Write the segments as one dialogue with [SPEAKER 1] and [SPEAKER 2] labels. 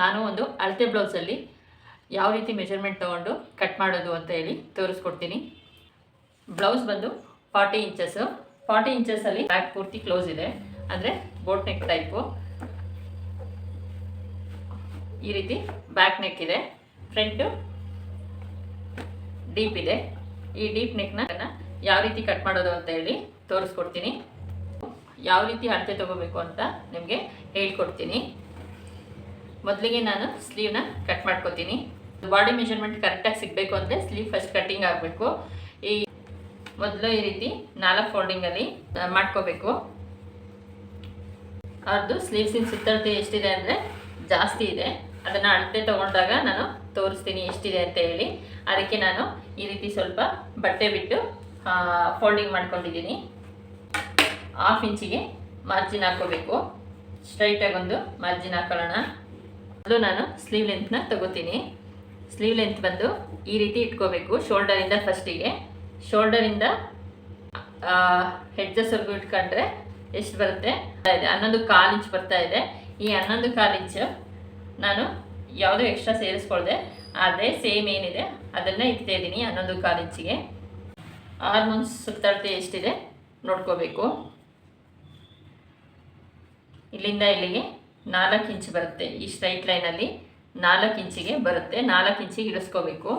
[SPEAKER 1] ನಾನು ಒಂದು ಅಳತೆ ಬ್ಲೌಸಲ್ಲಿ ಯಾವ ರೀತಿ ಮೆಷರ್ಮೆಂಟ್ ತೊಗೊಂಡು ಕಟ್ ಮಾಡೋದು ಅಂತ ಹೇಳಿ ತೋರಿಸ್ಕೊಡ್ತೀನಿ. ಬ್ಲೌಸ್ ಬಂದು ಫಾರ್ಟಿ ಇಂಚಸ್ಸು ಫಾರ್ಟಿ ಇಂಚಸ್ಸಲ್ಲಿ ಬ್ಯಾಕ್ ಪೂರ್ತಿ ಕ್ಲೋಸ್ ಇದೆ. ಅಂದರೆ ಬೋಟ್ ನೆಕ್ ಟೈಪು ಈ ರೀತಿ ಬ್ಯಾಕ್ ನೆಕ್ ಇದೆ. ಫ್ರಂಟು ಡೀಪ್ ಇದೆ. ಈ ಡೀಪ್ ನೆಕ್ನ ಯಾವ ರೀತಿ ಕಟ್ ಮಾಡೋದು ಅಂತ ಹೇಳಿ ತೋರಿಸ್ಕೊಡ್ತೀನಿ. ಯಾವ ರೀತಿ ಅಳತೆ ತಗೋಬೇಕು ಅಂತ ನಿಮಗೆ ಹೇಳ್ಕೊಡ್ತೀನಿ. ಮೊದಲಿಗೆ ನಾನು ಸ್ಲೀವ್ನ ಕಟ್ ಮಾಡ್ಕೋತೀನಿ. ಬಾಡಿ ಮೆಷರ್ಮೆಂಟ್ ಕರೆಕ್ಟಾಗಿ ಸಿಗಬೇಕು ಅಂದರೆ ಸ್ಲೀವ್ ಫಸ್ಟ್ ಕಟ್ಟಿಂಗ್ ಆಗಬೇಕು. ಈ ಮೊದಲು ಈ ರೀತಿ ನಾಲ್ಕು ಫೋಲ್ಡಿಂಗಲ್ಲಿ ಮಾಡ್ಕೋಬೇಕು. ಅವ್ರದ್ದು ಸ್ಲೀವ್ಸಿನ ಸುತ್ತಳತೆ ಎಷ್ಟಿದೆ ಅಂದರೆ ಜಾಸ್ತಿ ಇದೆ. ಅದನ್ನು ಅಳತೆ ತೊಗೊಂಡಾಗ ನಾನು ತೋರಿಸ್ತೀನಿ ಎಷ್ಟಿದೆ ಅಂತ ಹೇಳಿ. ಅದಕ್ಕೆ ನಾನು ಈ ರೀತಿ ಸ್ವಲ್ಪ ಬಟ್ಟೆ ಬಿಟ್ಟು ಫೋಲ್ಡಿಂಗ್ ಮಾಡ್ಕೊಂಡಿದ್ದೀನಿ. ಹಾಫ್ ಇಂಚಿಗೆ ಮಾರ್ಜಿನ್ ಹಾಕೋಬೇಕು ಸ್ಟ್ರೈಟಾಗಿ ಒಂದು ಮಾರ್ಜಿನ್ ಹಾಕೊಳ್ಳೋಣ. ನಾನು ಸ್ಲೀವ್ ಲೆಂತ್ನ ತಗೋತೀನಿ. ಸ್ಲೀವ್ ಲೆಂತ್ ಬಂದು ಈ ರೀತಿ ಇಟ್ಕೋಬೇಕು. ಶೋಲ್ಡರಿಂದ ಫಸ್ಟಿಗೆ ಶೋಲ್ಡರಿಂದ ಹೆಡ್ಜಸ್ವರೆಗೂ ಇಟ್ಕೊಂಡ್ರೆ ಎಷ್ಟು ಬರುತ್ತೆ? ಇದೆ, ಹನ್ನೊಂದು ಕಾಲು ಇಂಚ್ ಬರ್ತಾ ಇದೆ. ಈ ಹನ್ನೊಂದು ಕಾಲು ಇಂಚು ನಾನು ಯಾವುದೋ ಎಕ್ಸ್ಟ್ರಾ ಸೇರಿಸ್ಕೊಳ್ದೆ. ಅದೇ ಸೇಮ್ ಏನಿದೆ. ಅದನ್ನು ಇಡ್ತಾ ಇದ್ದೀನಿ ಹನ್ನೊಂದು ಕಾಲು ಇಂಚಿಗೆ ಹಾರ್ಮೋನ್ಸ್ ಸುತ್ತಳತೆ ಎಷ್ಟಿದೆ ನೋಡ್ಕೋಬೇಕು. ಇಲ್ಲಿಂದ ಇಲ್ಲಿಗೆ. ನಾಲ್ಕು ಇಂಚ್ ಬರುತ್ತೆ ಈ ಸ್ಟ್ರೈಟ್ ಲೈನಲ್ಲಿ ನಾಲ್ಕು ಇಂಚಿಗೆ ಬರುತ್ತೆ. ನಾಲ್ಕು ಇಂಚಿಗೆ ಇಳಿಸ್ಕೋಬೇಕು.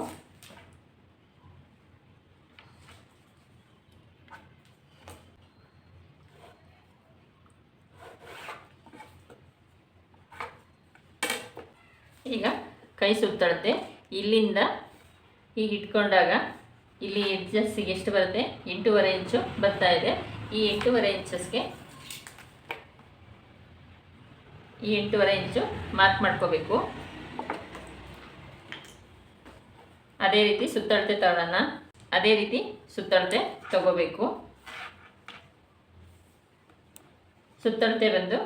[SPEAKER 1] ಈಗ ಕೈ ಸುತ್ತಳತೆ. ಇಲ್ಲಿಂದ ಹೀಗೆ ಇಟ್ಕೊಂಡಾಗ ಇಲ್ಲಿ ಎಡ್ಜಸ್ಸಿಗೆ ಎಷ್ಟು ಬರುತ್ತೆ? ಎಂಟೂವರೆ ಇಂಚು ಬರ್ತಾ ಇದೆ. ಈ ಎಂಟೂವರೆ ಇಂಚಸ್ಗೆ ಈ ಎಂಟೂವರೆ ಇಂಚು ಮಾರ್ಕ್ ಮಾಡ್ಕೋಬೇಕು. ಅದೇ ರೀತಿ ಸುತ್ತಳತೆ ತಗೊಳ್ಳೋಣ ಅದೇ ರೀತಿ ಸುತ್ತಳತೆ ತಗೋಬೇಕು. ಸುತ್ತಳತೆ ಬಂದು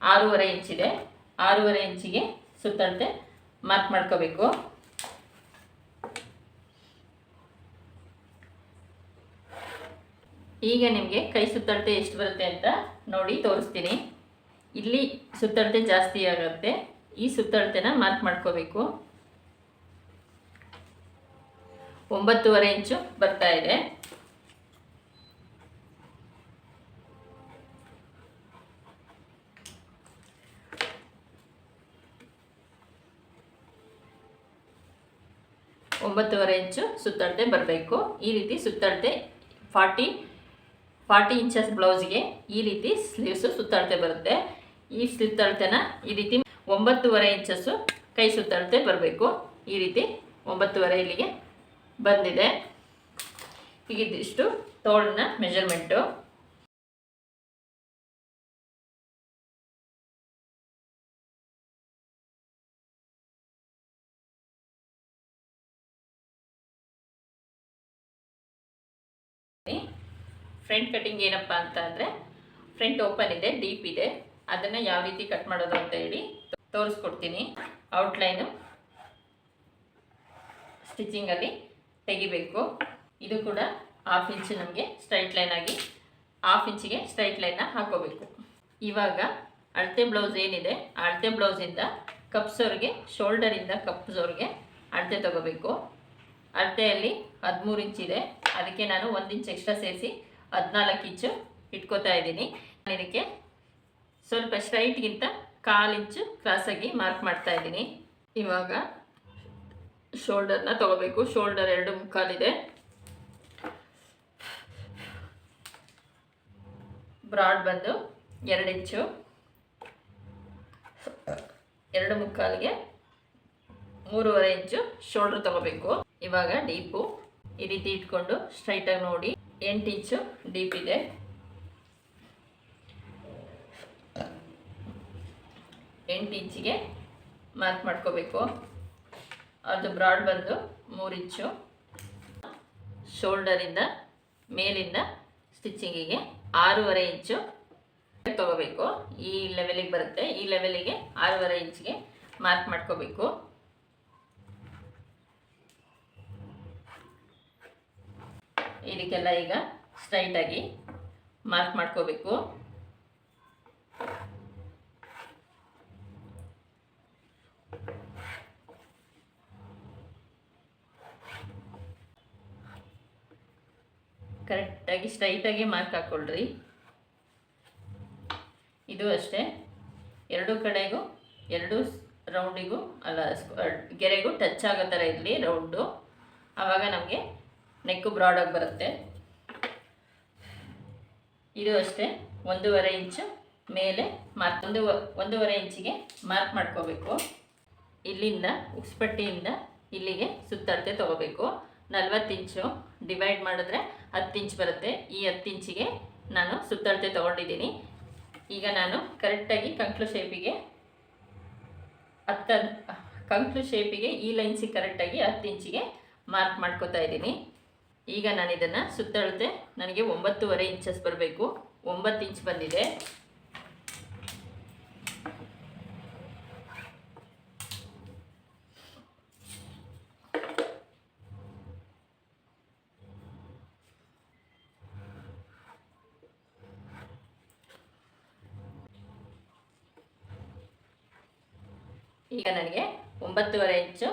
[SPEAKER 1] ಆರೂವರೆ ಇಂಚಿದೆ ಆರೂವರೆ ಇಂಚಿಗೆ ಸುತ್ತಳತೆ ಮಾರ್ಕ್ ಮಾಡ್ಕೋಬೇಕು. ಈಗ ನಿಮಗೆ ಕೈ ಸುತ್ತಳತೆ ಎಷ್ಟು ಬರುತ್ತೆ ಅಂತ ನೋಡಿ ತೋರಿಸ್ತೀನಿ. ಇಲ್ಲಿ ಸುತ್ತಳತೆ ಜಾಸ್ತಿ ಆಗುತ್ತೆ. ಈ ಸುತ್ತಳತೆನ ಮಾರ್ಕ್ ಮಾಡ್ಕೋಬೇಕು. ಒಂಬತ್ತುವರೆ ಇಂಚು ಬರ್ತಾ ಇದೆ. ಒಂಬತ್ತುವರೆ ಇಂಚು ಸುತ್ತಳತೆ ಬರಬೇಕು. ಈ ರೀತಿ ಸುತ್ತಳತೆ ಫಾರ್ಟಿ ಫಾರ್ಟಿ ಇಂಚಸ್ ಬ್ಲೌಸ್ಗೆ ಈ ರೀತಿ ಸ್ಲೀವ್ಸು ಸುತ್ತಳತೆ ಬರುತ್ತೆ. ಈ ಸುತ್ತಳತೆನ ಈ ರೀತಿ ಒಂಬತ್ತುವರೆ ಇಂಚಸ್ಸು ಕೈ ಸುತ್ತಳತೆ ಬರಬೇಕು. ಈ ರೀತಿ ಒಂಬತ್ತುವರೆ ಇಲ್ಲಿಗೆ ಬಂದಿದೆ. ಈಗ ಇದಿಷ್ಟು ತೋಳಿನ ಮೆಜರ್ಮೆಂಟು ಫ್ರಂಟ್ ಕಟಿಂಗ್ ಏನಪ್ಪ ಅಂತ ಅಂದರೆ, ಫ್ರಂಟ್ ಓಪನ್ ಇದೆ, ಡೀಪ್ ಇದೆ. ಅದನ್ನು ಯಾವ ರೀತಿ ಕಟ್ ಮಾಡೋದು ಅಂತ ಹೇಳಿ ತೋರಿಸ್ಕೊಡ್ತೀನಿ. ಔಟ್ಲೈನು ಸ್ಟಿಚಿಂಗಲ್ಲಿ ತೆಗಿಬೇಕು. ಇದು ಕೂಡ ಹಾಫ್ ಇಂಚ್ ನಮಗೆ ಸ್ಟ್ರೈಟ್ ಲೈನ್ ಆಗಿ ಹಾಫ್ ಇಂಚಿಗೆ ಸ್ಟ್ರೈಟ್ ಲೈನ್ನ ಹಾಕೋಬೇಕು. ಇವಾಗ ಅಳತೆ ಬ್ಲೌಸ್ ಏನಿದೆ, ಆ ಅಳತೆ ಬ್ಲೌಸಿಂದ ಕಪ್ಸೋರ್ಗೆ ಶೋಲ್ಡರಿಂದ ಕಪ್ಸೋರ್ಗೆ ಅಳತೆ ತಗೋಬೇಕು. ಅಳತೆಯಲ್ಲಿ ಹದಿಮೂರು ಇದೆ. ಅದಕ್ಕೆ ನಾನು ಒಂದು ಇಂಚ್ ಎಕ್ಸ್ಟ್ರಾ ಸೇರಿಸಿ ಹದಿನಾಲ್ಕು ಇಂಚು ಇಟ್ಕೋತಾ ಇದ್ದೀನಿ. ಇದಕ್ಕೆ ಸ್ವಲ್ಪ ಸ್ಟ್ರೈಟ್ಗಿಂತ ಕಾಲು ಇಂಚು ಕ್ರಾಸಾಗಿ ಮಾರ್ಕ್ ಮಾಡ್ತಾ ಇದ್ದೀನಿ. ಇವಾಗ ಶೋಲ್ಡರ್ನ ತಗೋಬೇಕು. ಶೋಲ್ಡರ್ ಎರಡು ಮುಕ್ಕಾಲಿದೆ. ಬ್ರಾಡ್ ಬಂದು ಎರಡು ಇಂಚು. ಎರಡು ಮುಕ್ಕಾಲಿಗೆ ಮೂರುವರೆ ಇಂಚು ಶೋಲ್ಡರ್ ತಗೋಬೇಕು. ಇವಾಗ ಡೀಪು ಈ ರೀತಿ ಇಟ್ಕೊಂಡು ಸ್ಟ್ರೈಟಾಗಿ ನೋಡಿ. ಎಂಟು ಇಂಚು ಡೀಪ್ ಇದೆ. ಎಂಟು ಇಂಚಿಗೆ ಮಾರ್ಕ್ ಮಾಡ್ಕೋಬೇಕು. ಅದು ಬ್ರಾಡ್ ಬಂದು ಮೂರು ಇಂಚು. ಶೋಲ್ಡರಿಂದ ಮೇಲಿಂದ ಸ್ಟಿಚ್ಚಿಂಗಿಗೆ ಆರೂವರೆ ಇಂಚು ತಗೋಬೇಕು. ಈ ಲೆವೆಲಿಗೆ ಬರುತ್ತೆ. ಈ ಲೆವೆಲಿಗೆ ಆರೂವರೆ ಇಂಚಿಗೆ ಮಾರ್ಕ್ ಮಾಡ್ಕೋಬೇಕು. ಇದಕ್ಕೆಲ್ಲ ಈಗ ಸ್ಟ್ರೈಟಾಗಿ ಮಾರ್ಕ್ ಮಾಡ್ಕೋಬೇಕು. ಕರೆಕ್ಟಾಗಿ ಸ್ಟ್ರೈಟಾಗಿ ಮಾರ್ಕ್ ಹಾಕ್ಕೊಳ್ರಿ ಇದು ಅಷ್ಟೇ. ಎರಡು ಕಡೆಗೂ, ಎರಡು ರೌಂಡಿಗೂ ಅಲ್ಲ ಗೆರೆಗೂ ಟಚ್ ಆಗೋ ಥರ ಇರಲಿ ರೌಂಡು. ಆವಾಗ ನಮಗೆ ನೆಕ್ಕು ಬ್ರಾಡಾಗಿ ಬರುತ್ತೆ. ಇದು ಅಷ್ಟೇ. ಒಂದೂವರೆ ಇಂಚು ಮೇಲೆ ಮಾರ್ಕ್ ಒಂದು, ಒಂದೂವರೆ ಇಂಚಿಗೆ ಮಾರ್ಕ್ ಮಾಡ್ಕೋಬೇಕು. ಇಲ್ಲಿಂದ ಉಕ್ಸ್ಪಟ್ಟಿಯಿಂದ ಇಲ್ಲಿಗೆ ಸುತ್ತಳತೆ ತೊಗೋಬೇಕು. ನಲ್ವತ್ತು ಇಂಚು ಡಿವೈಡ್ ಮಾಡಿದ್ರೆ ಹತ್ತು ಇಂಚ್ ಬರುತ್ತೆ. ಈ ಹತ್ತು ಇಂಚಿಗೆ ನಾನು ಸುತ್ತಳತೆ ತೊಗೊಂಡಿದ್ದೀನಿ. ಈಗ ನಾನು ಕರೆಕ್ಟಾಗಿ ಕಂಕ್ಲು ಶೇಪಿಗೆ ಹತ್ತ ಕಂಕ್ಲು ಶೇಪಿಗೆ ಈ ಲೈನ್ಸಿಗೆ ಕರೆಕ್ಟಾಗಿ ಹತ್ತು ಇಂಚಿಗೆ ಮಾರ್ಕ್ ಮಾಡ್ಕೋತಾ ಇದ್ದೀನಿ. ಈಗ ನಾನು ಇದನ್ನು ಸುತ್ತಳತೆ, ನನಗೆ ಒಂಬತ್ತುವರೆ ಇಂಚಸ್ ಬರಬೇಕು. ಒಂಬತ್ತು ಇಂಚ್ ಬಂದಿದೆ. ಈಗ ನನಗೆ ಒಂಬತ್ತುವರೆ ಇಂಚು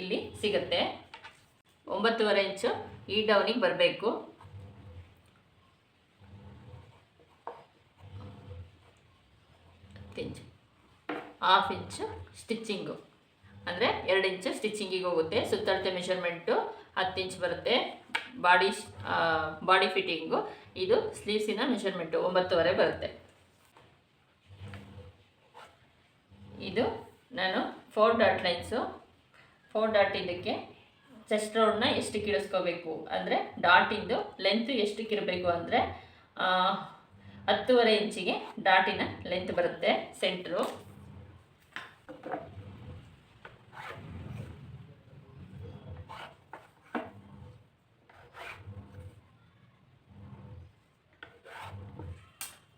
[SPEAKER 1] ಇಲ್ಲಿ ಸಿಗುತ್ತೆ. ಒಂಬತ್ತುವರೆ ಇಂಚು ಈ ಡೌನಿಗೆ ಬರಬೇಕು. ಇಂಚು ಹಾಫ್ ಇಂಚು ಸ್ಟಿಚ್ಚಿಂಗು ಅಂದರೆ ಎರಡು ಇಂಚು ಸ್ಟಿಚ್ಚಿಂಗಿಗೆ ಹೋಗುತ್ತೆ. ಸುತ್ತಳತೆ ಮೆಷರ್ಮೆಂಟು ಹತ್ತು ಇಂಚ್ ಬರುತ್ತೆ. ಬಾಡಿ ಬಾಡಿ ಫಿಟ್ಟಿಂಗು ಇದು ಸ್ಲೀವ್ಸಿನ ಮೆಷರ್ಮೆಂಟು ಒಂಬತ್ತುವರೆ ಬರುತ್ತೆ. ಇದು ನಾನು four dot lines four dot ಇದಕ್ಕೆ ಚೆಸ್ಟ್ ರೋಡ್ನ ಎಷ್ಟಕ್ಕೆ ಇಳಿಸ್ಕೋಬೇಕು ಅಂದರೆ ಡಾಟಿಂದು ಲೆಂತ್ ಎಷ್ಟು ಇರಬೇಕು ಅಂದರೆ ಹತ್ತುವರೆ ಇಂಚಿಗೆ ಡಾಟಿನ ಲೆಂತ್ ಬರುತ್ತೆ ಸೆಂಟ್ರು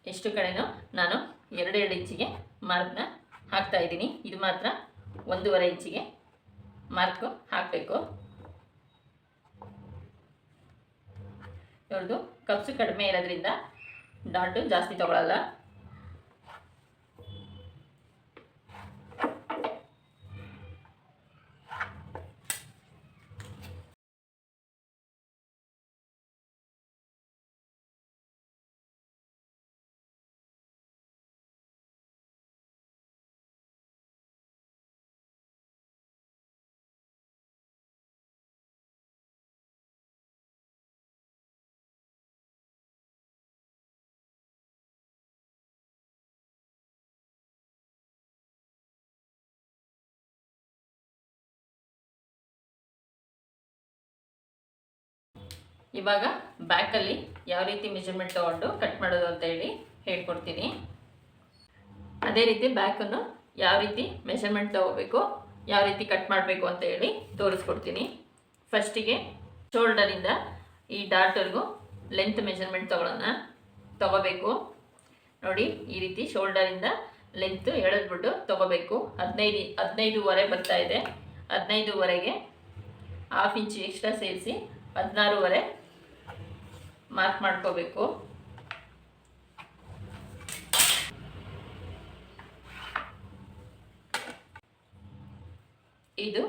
[SPEAKER 1] ಎಷ್ಟು ಕಡೆನೂ ನಾನು ಎರಡೆರಡು ಇಂಚಿಗೆ ಮಾರ್ಕ್ನ ಹಾಕ್ತಾ ಇದ್ದೀನಿ. ಇದು ಮಾತ್ರ ಒಂದೂವರೆ ಇಂಚಿಗೆ ಮಾರ್ಕು ಹಾಕಬೇಕು. ಇವ್ರದ್ದು ಕಪ್ಸು ಕಡಿಮೆ ಇರೋದ್ರಿಂದ ಡಾಟು ಜಾಸ್ತಿ ತಗೊಳ್ಳಲ್ಲ ಇವಾಗ ಬ್ಯಾಕಲ್ಲಿ ಯಾವ ರೀತಿ ಮೆಜರ್ಮೆಂಟ್ ತೊಗೊಂಡು ಕಟ್ ಮಾಡೋದು ಅಂತ ಹೇಳಿ ಹೇಳ್ಕೊಡ್ತೀನಿ. ಅದೇ ರೀತಿ ಬ್ಯಾಕನ್ನು ಯಾವ ರೀತಿ ಮೆಷರ್ಮೆಂಟ್ ತೊಗೋಬೇಕು, ಯಾವ ರೀತಿ ಕಟ್ ಮಾಡಬೇಕು ಅಂತ ಹೇಳಿ ತೋರಿಸ್ಕೊಡ್ತೀನಿ. ಫಸ್ಟಿಗೆ ಶೋಲ್ಡರಿಂದ ಈ ಡಾಟ್ವರೆಗೂ ಲೆಂತ್ ಮೆಷರ್ಮೆಂಟ್ ತೊಗೊಳೋಣ. ತಗೋಬೇಕು. ನೋಡಿ, ಈ ರೀತಿ ಶೋಲ್ಡರಿಂದ ಲೆಂತ್ ಎಳೆದ್ಬಿಟ್ಟು ತೊಗೋಬೇಕು. ಹದಿನೈದು, ಹದಿನೈದುವರೆ ಬರ್ತಾ ಇದೆ. ಹದಿನೈದುವರೆಗೆ ಹಾಫ್ ಇಂಚ್ ಎಕ್ಸ್ಟ್ರಾ ಸೇರಿಸಿ ಹದಿನಾರೂವರೆ ಮಾರ್ಕ್ ಮಾಡ್ಕೋಬೇಕು. ಇದು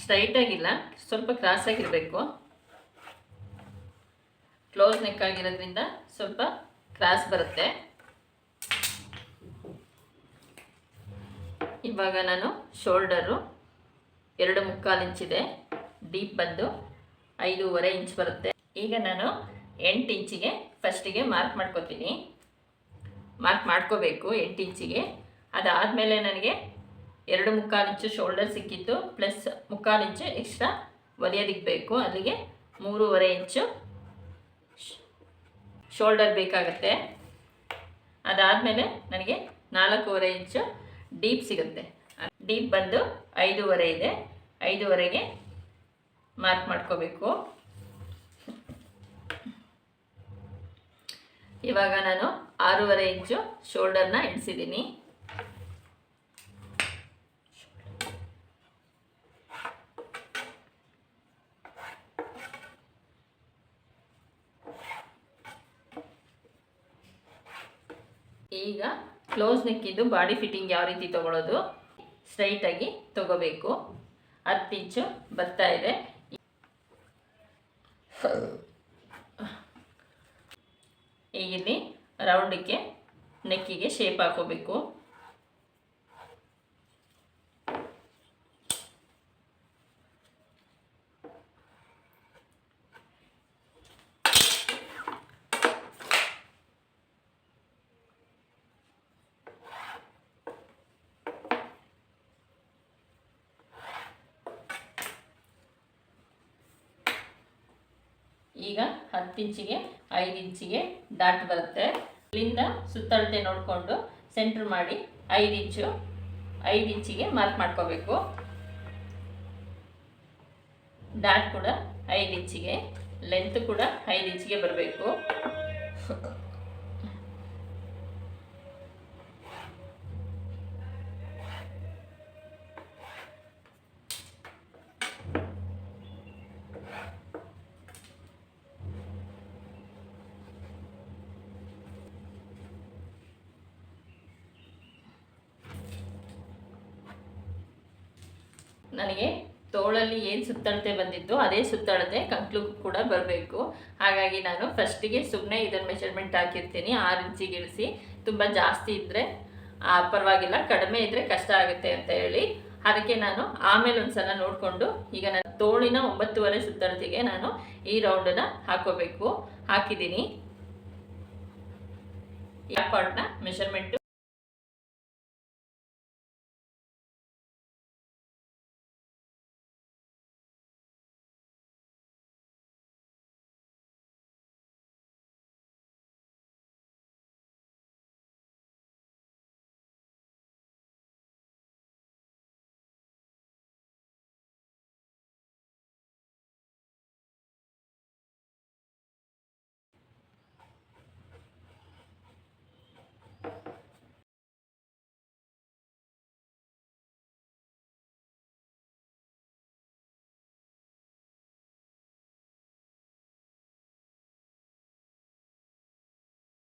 [SPEAKER 1] ಸ್ಟ್ರೈಟ್ ಆಗಿಲ್ಲ, ಸ್ವಲ್ಪ ಕ್ರಾಸ್ ಆಗಿರಬೇಕು. ಕ್ಲೋಸ್ ನೆಕ್ ಆಗಿರೋದ್ರಿಂದ ಸ್ವಲ್ಪ ಕ್ರಾಸ್ ಬರುತ್ತೆ. ಇವಾಗ ನಾನು ಶೋಲ್ಡರು ಎರಡು ಮುಕ್ಕಾಲು ಇಂಚಿದೆ, ಡೀಪ್ ಬಂದು ಐದೂವರೆ ಇಂಚ್ ಬರುತ್ತೆ. ಈಗ ನಾನು ಎಂಟು ಇಂಚಿಗೆ ಫಸ್ಟಿಗೆ ಮಾರ್ಕ್ ಮಾಡ್ಕೋತೀನಿ. ಮಾರ್ಕ್ ಮಾಡ್ಕೋಬೇಕು ಎಂಟು ಇಂಚಿಗೆ. ಅದಾದಮೇಲೆ ನನಗೆ ಎರಡು ಮುಕ್ಕಾಲು ಇಂಚು ಶೋಲ್ಡರ್ ಸಿಕ್ಕಿತ್ತು, ಪ್ಲಸ್ ಮುಕ್ಕಾಲು ಇಂಚು ಎಕ್ಸ್ಟ್ರಾ ಒಲೆಯೋದಿಕ್ಕೆ ಬೇಕು. ಅಲ್ಲಿಗೆ ಮೂರುವರೆ ಇಂಚು ಶೋಲ್ಡರ್ ಬೇಕಾಗತ್ತೆ. ಅದಾದಮೇಲೆ ನನಗೆ ನಾಲ್ಕೂವರೆ ಇಂಚು ಡೀಪ್ ಸಿಗುತ್ತೆ. ಡೀಪ್ ಬಂದು ಐದೂವರೆ ಇದೆ. ಐದೂವರೆಗೆ ಮಾರ್ಕ್ ಮಾಡ್ಕೋಬೇಕು. ಇವಾಗ ನಾನು ಆರೂವರೆ ಇಂಚು ಶೋಲ್ಡರ್ನ ಇಳಿಸಿದ್ದೀನಿ ಈಗ ಕ್ಲೋಸ್ ನೆಕ್ಕಿದ್ದು ಬಾಡಿ ಫಿಟ್ಟಿಂಗ್ ಯಾವ ರೀತಿ ತಗೊಳ್ಳೋದು ಸ್ಟ್ರೈಟಾಗಿ ತಗೋಬೇಕು. ಹತ್ತು ಇಂಚು ಬರ್ತಾ ಇದೆ. ಇಲ್ಲಿ ರೌಂಡಕ್ಕೆ ನೆಕ್ಕಿಗೆ ಶೇಪ್ ಹಾಕೋಬೇಕು. ಈಗ ಹತ್ತು ಇಂಚಿಗೆ, ಐದು ಇಂಚಿಗೆ ಡಾಟ್ ಬರುತ್ತೆ. ಇಲ್ಲಿಂದ ಸುತ್ತಳತೆ ನೋಡಿಕೊಂಡು ಸೆಂಟ್ರ್ ಮಾಡಿ ಐದು ಇಂಚು, ಐದು ಇಂಚಿಗೆ ಮಾರ್ಕ್ ಮಾಡ್ಕೋಬೇಕು. ಡಾಟ್ ಕೂಡ ಐದು ಇಂಚಿಗೆ ಲೆಂತ್ ಕೂಡ ಐದು ಇಂಚಿಗೆ ಬರಬೇಕು. ನನಗೆ ತೋಳಲ್ಲಿ ಏನು ಸುತ್ತಳತೆ ಬಂದಿತ್ತು ಅದೇ ಸುತ್ತಳತೆ ಕಂಕ್ಲು ಕೂಡ ಬರಬೇಕು. ಹಾಗಾಗಿ ನಾನು ಫಸ್ಟಿಗೆ ಸುಮ್ಮನೆ ಇದನ್ನು ಮೆಷರ್ಮೆಂಟ್ ಹಾಕಿರ್ತೀನಿ. ಆರು ಇಂಚಿಗೆ ಇಳಿಸಿ ತುಂಬ ಜಾಸ್ತಿ ಇದ್ದರೆ ಪರವಾಗಿಲ್ಲ, ಕಡಿಮೆ ಇದ್ದರೆ ಕಷ್ಟ ಆಗುತ್ತೆ ಅಂತ ಹೇಳಿ ಅದಕ್ಕೆ ನಾನು ಆಮೇಲೆ ಒಂದ್ಸಲ ನೋಡಿಕೊಂಡು ಈಗ ನಾನು ತೋಳಿನ ಒಂಬತ್ತುವರೆ ಸುತ್ತಳತೆಗೆ ನಾನು ಈ ರೌಂಡನ್ನ ಹಾಕೋಬೇಕು. ಹಾಕಿದ್ದೀನಿ. ಈ ಪಾರ್ಟ್ನ ಮೆಷರ್ಮೆಂಟು